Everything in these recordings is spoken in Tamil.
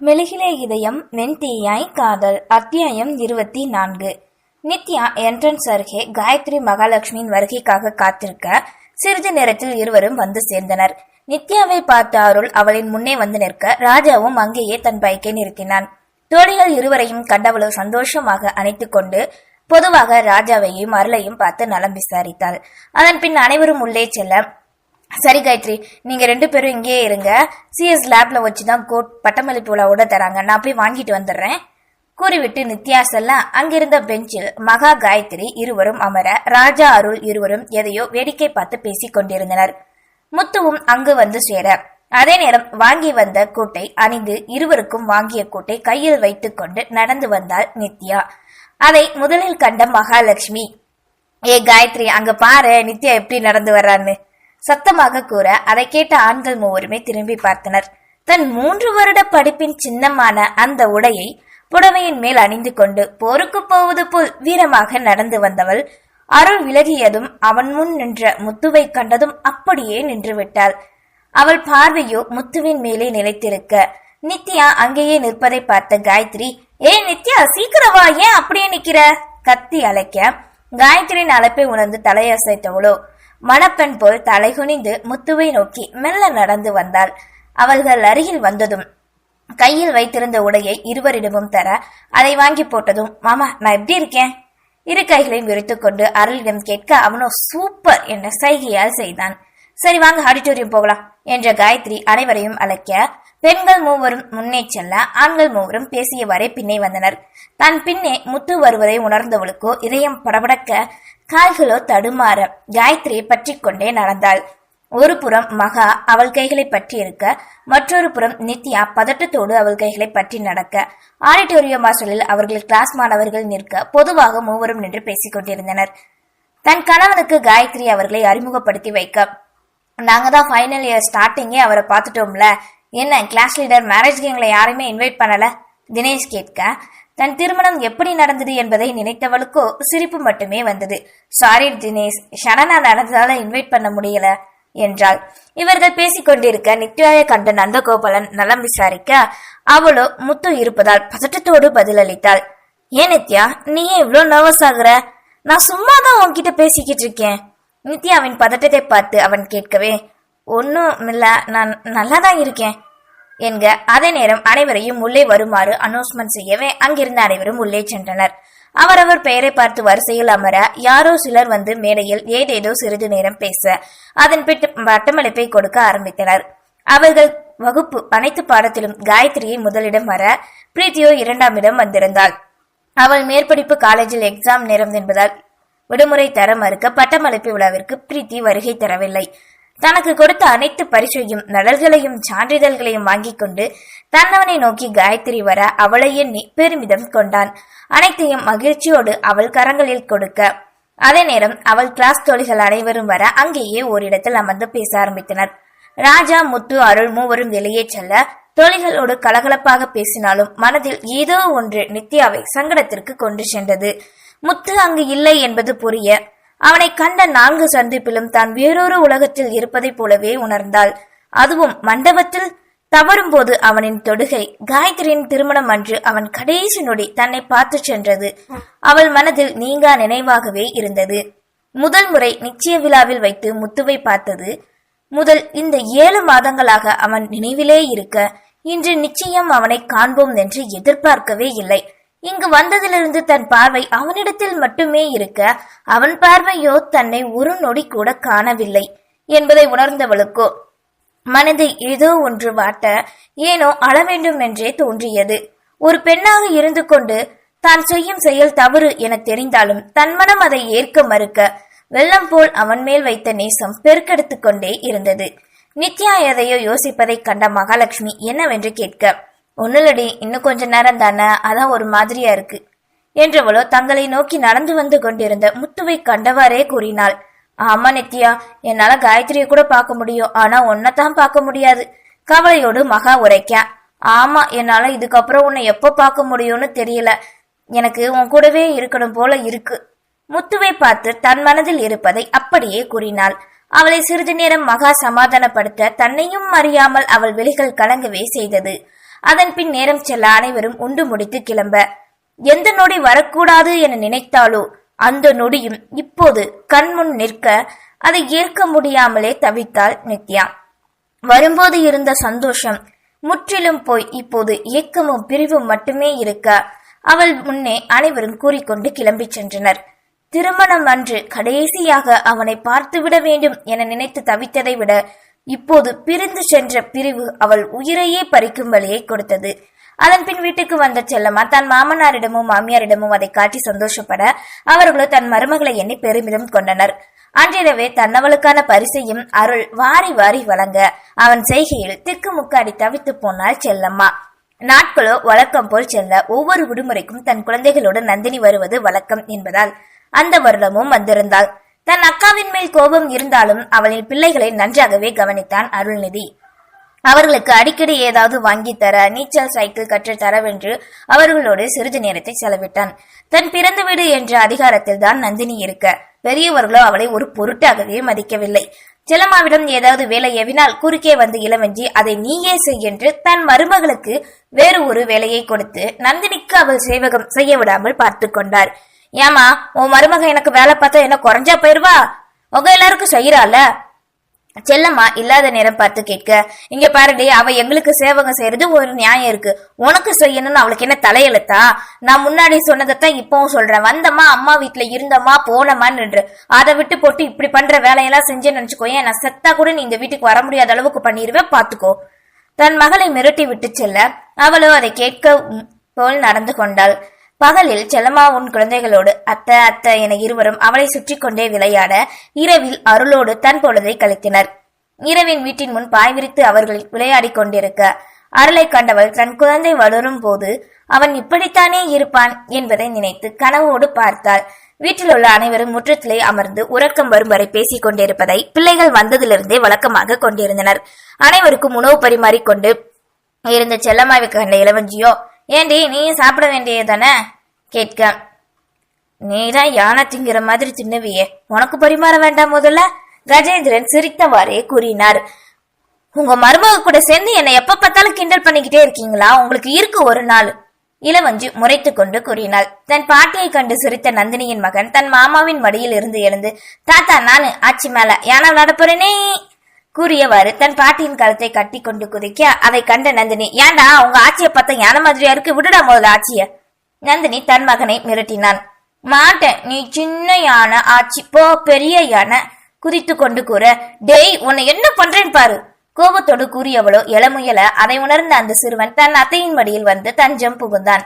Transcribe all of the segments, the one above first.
மெழுகிலே இதயம் வெண்தீயாய் காதல் அத்தியாயம் இருபத்தி நான்கு நித்யா என்ட்ரன்ஸ் அருகே காயத்ரி மகாலட்சுமியின் வருகைக்காக காத்திருக்க சிறிது நேரத்தில் இருவரும் வந்து சேர்ந்தனர். நித்யாவை பார்த்த அருள் அவளின் முன்னே வந்து நிற்க ராஜாவும் அங்கேயே தன் பைக்கை நிறுத்தினான். தோழிகள் இருவரையும் கண்டவளோ சந்தோஷமாக அணைத்துக் கொண்டு பொதுவாக ராஜாவையும் அருளையும் பார்த்து நலம் விசாரித்தாள். அதன் பின் அனைவரும் உள்ளே செல்ல சரி காயத்ரி. நீங்க ரெண்டு பேரும் இங்கேயே இருங்க. சிஎஸ் லேப்ல வச்சுதான் கோட் பட்டமளிப்பு விழாவோட தராங்க. நான் போய் வாங்கிட்டு வந்துடுறேன். கூறிவிட்டு நித்யா செல்ல அங்கிருந்த பெஞ்சில் மகா காயத்ரி இருவரும் அமர ராஜா அருள் இருவரும் எதையோ வேடிக்கை பார்த்து பேசிக் கொண்டிருந்தனர். முத்துவும் அங்கு வந்து சேர. அதே நேரம் வாங்கி வந்த கோட்டை அணிந்து இருவருக்கும் வாங்கிய கோட்டை கையில் வைத்துக் கொண்டு நடந்து வந்தாள் நித்யா. அதை முதலில் கண்ட மகாலட்சுமி ஏ காயத்ரி அங்க பாரு நித்யா எப்படி நடந்து வர்றான்னு. சத்தமாக கூற அதை கேட்ட ஆண்கள் மூவருமே திரும்பி பார்த்தனர். தன் மூன்று வருட படிப்பின் சின்னமான அந்த உடையை புடவையின் மேல் அணிந்து கொண்டு போருக்கு போவது போல் வீரமாக நடந்து வந்தவள் அருள் விலகியதும் அவன் முன் நின்ற முத்துவை கண்டதும் அப்படியே நின்று விட்டாள் அவள் பார்வையோ முத்துவின் மேலே நிலைத்திருக்க நித்யா அங்கேயே நிற்பதை பார்த்த காயத்ரி ஏ நித்யா சீக்கிரவா ஏன் அப்படியே நிக்கிற? கத்தி அழைக்க காயத்ரியின் அழைப்பை உணர்ந்து தலையசைத்தவளோ மணப்பெண் போல் தலைகுனிந்து முத்துவை நோக்கி மெல்ல நடந்து வந்தாள். அவர்கள் அருகில் வந்ததும் கையில் வைத்திருந்த உடையை இருவரிடமும் தர அதை வாங்கி போட்டதும் மாமா நான் எப்படி இருக்கேன்? இரு கைகளையும் விரித்துக்கொண்டு அருளிடம் கேட்க அவனோ சூப்பர் என்ற சைகையால் செய்தான். சரி வாங்க ஆடிட்டோரியம் போகலாம் என்ற காயத்ரி அனைவரையும் அழைக்க பெண்கள் மூவரும் முன்னே செல்ல ஆண்கள் மூவரும் பேசியவாறே பின்னே வந்தனர். தன் பின்னே முத்து வருவதை உணர்ந்தவளுக்கோ இதயம் படபடக்க கால்களோ தடுமாற காயத்ரியை பற்றி கொண்டே நடந்தாள். ஒரு புறம் மகா அவள் கைகளை பற்றி இருக்க மற்றொரு புறம் நித்யா பதட்டத்தோடு அவள் கைகளை பற்றி நடக்க. ஆடிட்டோரியம் வாசலில் அவர்கள் கிளாஸ் மாணவர்கள் நிற்க பொதுவாக மூவரும் நின்று பேசிக் கொண்டிருந்தனர். தன் கணவனுக்கு காயத்ரி அவர்களை அறிமுகப்படுத்தி வைக்க நாங்க தான் ஃபைனல் இயர் ஸ்டார்டிங்கே அவரை பார்த்துட்டோம்ல. என்ன கிளாஸ் லீடர் மேரேஜ்க்கு எங்களை யாரையுமே இன்வைட் பண்ணல? தினேஷ் கேட்க தன் திருமணம் எப்படி நடந்தது என்பதை நினைத்தவளுக்கோ சிரிப்பு மட்டுமே வந்தது. சாரி தினேஷ். ஷனனா நடந்ததால இன்வைட் பண்ண முடியல என்றாள். இவர்கள் பேசிக் கொண்டிருக்க நித்யாவை கண்ட நந்தகோபாலன் நலம் விசாரிக்க அவளோ முத்து இருப்பதால் பதட்டத்தோடு பதிலளித்தாள். ஏன் நித்யா? நீ ஏன் இவ்வளோ நர்வஸ் ஆகுற? நான் சும்மா தான் உன்கிட்ட பேசிக்கிட்டு இருக்கேன். நித்யாவின் பதட்டத்தை பார்த்து அவன் கேட்கவே ஒன்றும் இல்லை. நான் நல்லா தான் இருக்கேன். என்க. அதே நேரம் அனைவரையும் உள்ளே வருமாறு அனௌன்ஸ்மெண்ட் செய்யவே அங்கிருந்த அனைவரும் உள்ளே சென்றனர். அவரவர் பெயரை பார்த்து வரிசையில் அமர யாரோ சிலர் வந்து மேடையில் ஏதேதோ சிறிது நேரம் பேச அதன் பின் பட்டமளிப்பை கொடுக்க ஆரம்பித்தனர். அவர்கள் வகுப்பு அனைத்து பாடத்திலும் காயத்ரியை முதலிடம் வர பிரீத்தியோ இரண்டாம் இடம் வந்திருந்தாள். அவள் மேற்படிப்பு காலேஜில் எக்ஸாம் நேரம் என்பதால் விடுமுறை தர மறுக்க பட்டமளிப்பு விழாவிற்கு பிரீத்தி வருகை தரவில்லை. தனக்கு கொடுத்த அனைத்து பரிசையும் நலல்களையும் சான்றிதழ்களையும் வாங்கிக் கொண்டு தன்னவனை நோக்கி காயத்ரி வர அவளை எண்ணி பெருமிதம் கொண்டான். அனைத்தையும் மகிழ்ச்சியோடு அவள் கரங்களில் கொடுக்க. அதே நேரம் அவள் கிளாஸ் தோழிகள் அனைவரும் வர அங்கேயே ஓரிடத்தில் அமர்ந்து பேச ஆரம்பித்தனர். ராஜா முத்து அருள் மூவரும் வெளியே செல்ல தோழிகளோடு கலகலப்பாக பேசினாலும் மனதில் ஏதோ ஒன்று நித்யாவை சங்கடத்திற்கு கொண்டு சென்றது. முத்து அங்கு இல்லை என்பது புரிய அவனை கண்ட நான்கு சந்திப்பிலும் தான் வேறொரு உலகத்தில் இருப்பதைப் போலவே உணர்ந்தாள். அதுவும் மண்டபத்தில் தவறும் போது அவனின் தொடுகை காயத்ரியின் திருமணம் அன்று அவன் கடைசி நொடி தன்னை பார்த்து சென்றது. அவள் மனதில் நீங்கா நினைவாகவே இருந்தது. முதல் முறை நிச்சய விழாவில் வைத்து முத்துவை பார்த்தது. முதல் இந்த ஏழு மாதங்களாக அவன் நினைவிலே இருக்க இன்று நிச்சயம் அவனை காண்போம் என்று எதிர்பார்க்கவே இல்லை. இங்கு வந்ததிலிருந்து தன் பார்வை அவனிடத்தில் மட்டுமே இருக்க அவன் பார்வையோ தன்னை ஒரு நொடி கூட காணவில்லை என்பதை உணர்ந்தவளுக்கோ. மனதை ஏதோ ஒன்று வாட்ட ஏனோ அழ வேண்டும் என்றே தோன்றியது. ஒரு பெண்ணாக இருந்து கொண்டு தான் செய்யும் செயல் தவறு என தெரிந்தாலும் தன் மனம் அதை ஏற்க மறுக்க வெள்ளம் போல் அவன் மேல் வைத்த நேசம் பெருக்கெடுத்து கொண்டே இருந்தது. நித்யா எதையோ யோசிப்பதைக் கண்ட மகாலட்சுமி என்னவென்று கேட்க ஒன்னுலடி இன்னும் கொஞ்ச நேரம் தானே? அதான் ஒரு மாதிரியா இருக்கு. என்றவளோ தங்களை நோக்கி நடந்து வந்து கொண்டிருந்த முத்துவை கண்டவாறே கூறினாள். ஆமா நித்யா என்னால காயத்ரியை கூட பார்க்க முடியும். ஆனா உன்னைத்தான் பார்க்க முடியாது. கவலையோடு மகா உரைக்க ஆமா என்னால இதுக்கப்புறம் உன்னை எப்போ பார்க்க முடியும்னு தெரியல. எனக்கு உன் கூடவே இருக்கணும் போல இருக்கு. முத்துவை பார்த்து தன் மனதில் இருப்பதை அப்படியே கூறினாள். அவளை சிறிது நேரம் மகா சமாதானப்படுத்த தன்னையும் அறியாமல் அவள் விழிகள் கலங்கவே செய்தது. அதன் பின் நேரம் செல்ல அனைவரும் உண்டு முடித்து கிளம்ப. எந்த நொடி வரக்கூடாது என நினைத்தாலோ அந்த நொடியும் இப்போது கண்முன் நிற்க அதை ஏற்க முடியாமலே தவித்தாள் நித்யா. வரும்போது இருந்த சந்தோஷம் முற்றிலும் போய் இப்போது இயக்கமும் பிரிவும் மட்டுமே இருக்க அவள் முன்னே அனைவரும் கூறிக்கொண்டு கிளம்பிச் சென்றனர். திருமணம் அன்று கடைசியாக அவனை பார்த்துவிட வேண்டும் என நினைத்து தவித்ததை விட இப்போது பிரிந்து சென்ற பிரிவு அவள் உயிரையே பறிக்கும் வழியை கொடுத்தது. அதன் பின் வீட்டுக்கு வந்த செல்லம்மா தன் மாமனாரிடமும் மாமியாரிடமும் அதை காட்டி சந்தோஷப்பட அவர்களோ தன் மருமகளை எண்ணி பெருமிதம் கொண்டனர். அன்றிரவே தன்னவளுக்கான பரிசையும் அருள் வாரி வாரி வழங்க அவன் செய்கையில் திக்குமுக்காடி தவித்து போனாள் செல்லம்மா. நாட்களோ வழக்கம் போல் செல்ல ஒவ்வொரு விடுமுறைக்கும் தன் குழந்தைகளோடு நந்தினி வருவது வழக்கம் என்பதால் அந்த வருடமும் வந்திருந்தாள். தன் அக்காவின் மேல் கோபம் இருந்தாலும் அவளின் பிள்ளைகளை நன்றாகவே கவனித்தான் அருள்நிதி. அவர்களுக்கு அடிக்கடி ஏதாவது வாங்கி தர நீச்சல் சைக்கிள் கற்றுத் தரவென்று அவர்களோடு சிறிது நேரத்தை செலவிட்டான். தன் பிறந்த வீடு என்ற அதிகாரத்தில் தான் நந்தினி இருக்க. பெரியவர்களோ அவளை ஒரு பொருட்டாகவே மதிக்கவில்லை. செல்லம்மாவிடம் ஏதாவது வேலை எவினால் குறுக்கே வந்து இளவஞ்சி அதை நீயே செய் என்று தன் மருமகளுக்கு வேறு ஒரு வேலையை கொடுத்து நந்தினிக்கு அவள் சேவகம் செய்ய விடாமல் பார்த்து கொண்டார். ஏமா உன் மருமக எனக்கு வேலை பார்த்தா என்ன குறைஞ்சா போயிருவா? உங்க எல்லாருக்கும் செய்யறால செல்லம்மா இல்லாத நேரம் பார்த்து கேட்க இங்க பாருடி அவ எங்களுக்கு சேவகம் செய்யறது ஒரு நியாயம் இருக்கு. உனக்கு செய்யணும்னு அவளுக்கு என்ன தலையெழுத்தா? நான் முன்னாடி சொன்னதைத்தான் இப்பவும் சொல்றேன். வந்தம்மா அம்மா வீட்டுல இருந்தம்மா போனமான்னு அதை விட்டு போட்டு இப்படி பண்ற வேலையெல்லாம் செஞ்சேன்னு நினைச்சுக்கோயேன் நான் செத்தா கூட நீ இந்த வீட்டுக்கு வர முடியாத அளவுக்கு பண்ணிடுவேன் பாத்துக்கோ. தன் மகளை மிரட்டி விட்டு செல்ல அவளோ அதை கேட்க போல் நடந்து கொண்டாள். பகலில் செல்லம்மா உன் குழந்தைகளோடு அத்தை அத்தை என இருவரும் அவளை சுற்றி கொண்டே விளையாட இரவில் அருளோடு தன் பொழுதை கழித்தனர். இரவின் வீட்டின் முன் பாய் விரித்து அவர்கள் விளையாடிக் கொண்டிருக்க அருளை கண்டவள் தன் குழந்தை வளரும் போது அவன் இப்படித்தானே இருப்பான்? என்பதை நினைத்து கனவோடு பார்த்தாள். வீட்டில் உள்ள அனைவரும் முற்றத்திலே அமர்ந்து உறக்கம் வரும் வரை பேசிக் கொண்டிருப்பதை பிள்ளைகள் வந்ததிலிருந்தே வழக்கமாக கொண்டிருந்தனர். அனைவருக்கும் உணவு பரிமாறிக்கொண்டு இருந்த செல்லம்மாவை கண்ட இளவஞ்சியோ ஏண்டி நீயும் சாப்பிட வேண்டியதானே கேட்க. நீதான் யானை திங்கிற மாதிரி தின்னுவியே. உனக்கு பரிமாற வேண்டாம் முதல்ல? கஜேந்திரன் சிரித்தவாறே கூறினார். உங்க மருமக கூட சேர்ந்து என்னை எப்ப பார்த்தாலும் கிண்டல் பண்ணிக்கிட்டே இருக்கீங்களா? உங்களுக்கு இருக்கு ஒரு நாள். இளவஞ்சி முறைத்து கொண்டு கூறினாள். தன் பாட்டியை கண்டு சிரித்த நந்தினியின் மகன் தன் மாமாவின் மடியில் இருந்து எழுந்து தாத்தா நானு ஆச்சி மேல. யானை விளையாட போறேனே. கூறியவாறு தன் பாட்டியின் கருத்தை கட்டி கொண்டு குதிக்க அதை கண்ட நந்தினி ஏண்டா உங்க ஆட்சியை பார்த்தா யானை மாதிரியா இருக்கு? விடுடா முதல்ல ஆட்சிய. நந்தினி தன் மகனை மிரட்டினான். மாட்டேன் நீ சின்ன யானை ஆச்சி போ பெரிய யானை குதித்து கொண்டு கூற டேய் உன்னை என்ன பண்றேன் பாரு. கோபத்தோடு கூறியவளோ இளமுயல அதை உணர்ந்த அந்த சிறுவன் தன் அத்தையின் மடியில் வந்து தஞ்சம் புகுந்தான்.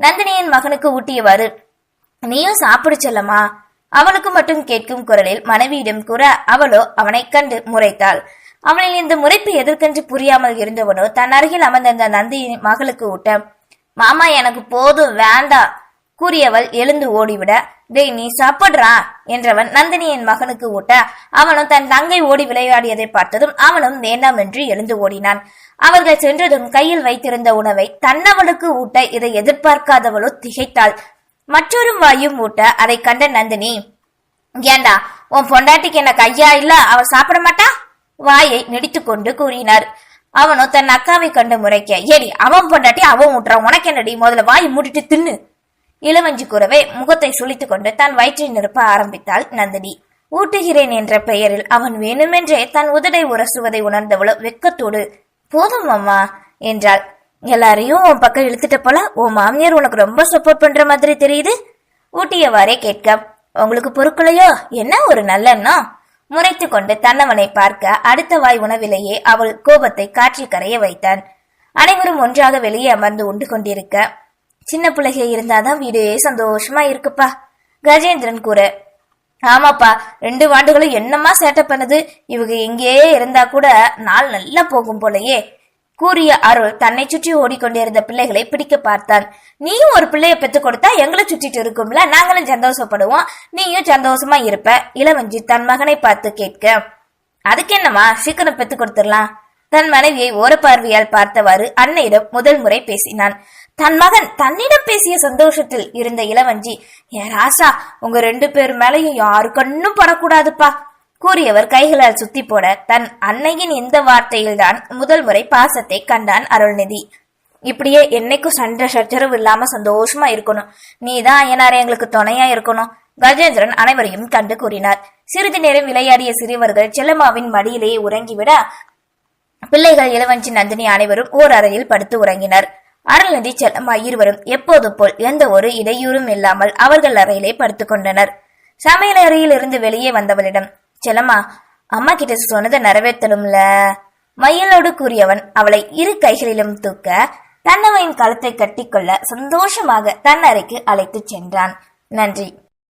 நந்தினியின் மகனுக்கு ஊட்டியவாறு நீயும் சாப்பிடு செல்லமா அவனுக்கு மட்டும் கேட்கும் குரலில் மனைவியிடம் கூற அவளோ அவனை கண்டு முறைத்தாள். அவனின் இந்த முறைப்பு எதற்கென்று புரியாமல் இருந்தவனோ தன் அருகில் அமர்ந்திருந்த நந்தியின் மகளுக்கு ஊட்ட மாமா எனக்கு போதும் வேண்டாம் கூறியவள் எழுந்து ஓடிவிட டேய் நீ சாப்பிடுறா? என்றவன் நந்தினியின் மகனுக்கு ஊட்ட அவனும் தன் தங்கை ஓடி விளையாடியதை பார்த்ததும் அவனும் வேண்டாம் என்று எழுந்து ஓடினான். அவர்கள் சென்றதும் கையில் வைத்திருந்த உணவை தன்னவளுக்கு ஊட்ட இதை எதிர்பார்க்காதவளோ திகைத்தாள். மற்றொரு வாயும் ஊட்ட அதை கண்ட நந்தினி ஏண்டா உன் பொண்டாட்டிக்கு என்ன கையா இல்ல? அவ சாப்பிட மாட்டா? வாயை நெடித்து கொண்டு கூறினார். அவனோ தன் அக்காவை கண்டு முறைக்க ஏடி அவன் பொண்டாட்டி அவன் ஊட்டுறான் உனக்கு என்னடி? முதல்ல வாய் மூடிட்டு தின்னு. இளவஞ்சி கூறவே முகத்தை சுளித்துக் கொண்டு தன் வயிற்றை நிரப்ப ஆரம்பித்தாள் நந்தினி. ஊட்டுகிறேன் என்ற பெயரில் அவன் வேணுமென்றே தன் உதடை உரசுவதை உணர்ந்தவளோ வெக்கத்தோடு போதும் அம்மா என்றாள். எல்லாரையும் உன் பக்கம் இழுத்துட்ட போல உன் மாமியார் உனக்கு ரொம்ப சப்போர்ட் பண்ற மாதிரி தெரியுது? ஊட்டியவாறே கேட்க உங்களுக்கு பொறுக்கலையோ? என்ன ஒரு நல்லெண்ணம் முறைத்து கொண்டு தன்னவனை பார்க்க அடுத்த வாய் உணவிலேயே அவள் கோபத்தை காற்றில் கரைய வைத்தான். அனைவரும் ஒன்றாக வெளியே அமர்ந்து உண்டு கொண்டிருக்க சின்ன பிள்ளைக இருந்தாதான் வீடே சந்தோஷமா இருக்குப்பா கஜேந்திரன் கூற ஆமாப்பா ரெண்டு வாண்டுகளும் என்னமா சேட்டை பண்ணுது? இவங்க இங்கேயே இருந்தா கூட நாள் நல்லா போகும் போலயே. கூறிய அருள் தன்னை சுற்றி ஓடிக்கொண்டிருந்த பிள்ளைகளை பிடிக்க பார்த்தான். நீயும் ஒரு பிள்ளைய பெற்றுக் கொடுத்தா எங்களை சுற்றிட்டு இருக்கும்ல நாங்களும் சந்தோஷப்படுவோம். நீயும் சந்தோஷமா இருப்ப. இளவஞ்சி தன் மகனை பார்த்து கேட்க அதுக்கு என்னம்மா? சீக்கிரம் பெத்து கொடுத்துடலாம். தன் மனைவியை ஓரப்பார்வையால் பார்த்தவாறு அன்னையிடம் முதல் முறை பேசினான். தன் மகன் தன்னிடம் பேசிய சந்தோஷத்தில் இருந்த இளவஞ்சி ஏ ராசா உங்க ரெண்டு பேர் மேலையும் யாரு கண்ணும் படக்கூடாதுப்பா. கூறியவர் கைகளால் சுத்தி போட தன் அன்னையின் இந்த வார்த்தையில்தான் முதல் முறை பாசத்தை கண்டான் அருள்நிதி. இப்படியே என்னைக்கும் சண்டை சச்சரவு இல்லாம சந்தோஷமா இருக்கணும். நீதான் ஐயனாரே எங்களுக்கு துணையா இருக்கணும். கஜேந்திரன் அனைவரையும் கண்டு கூறினார். சிறிது நேரம் விளையாடிய சிறுவர்கள் செல்லம்மாவின் மடியிலேயே உறங்கிவிட பிள்ளைகள் இளவஞ்சி நந்தினி அனைவரும் ஓர் அறையில் படுத்து உறங்கினர். அருள்நிதி செல்லம்மா இருவரும் எப்போது போல் எந்த ஒரு இடையூறும் இல்லாமல் அவர்கள் அறையிலே படுத்துக் கொண்டனர். சமையல் அறையில் இருந்து வெளியே வந்தவளிடம் செல்லம்மா அம்மா கிட்ட சொன்னதை நிறைவேற்றணும்ல. மயிலோடு கூறியவன் அவளை இரு கைகளிலும் தூக்க தன்னவையின் கழுத்தை கட்டிக்கொள்ள சந்தோஷமாக தன் அறைக்கு அழைத்துச் சென்றான். நன்றி.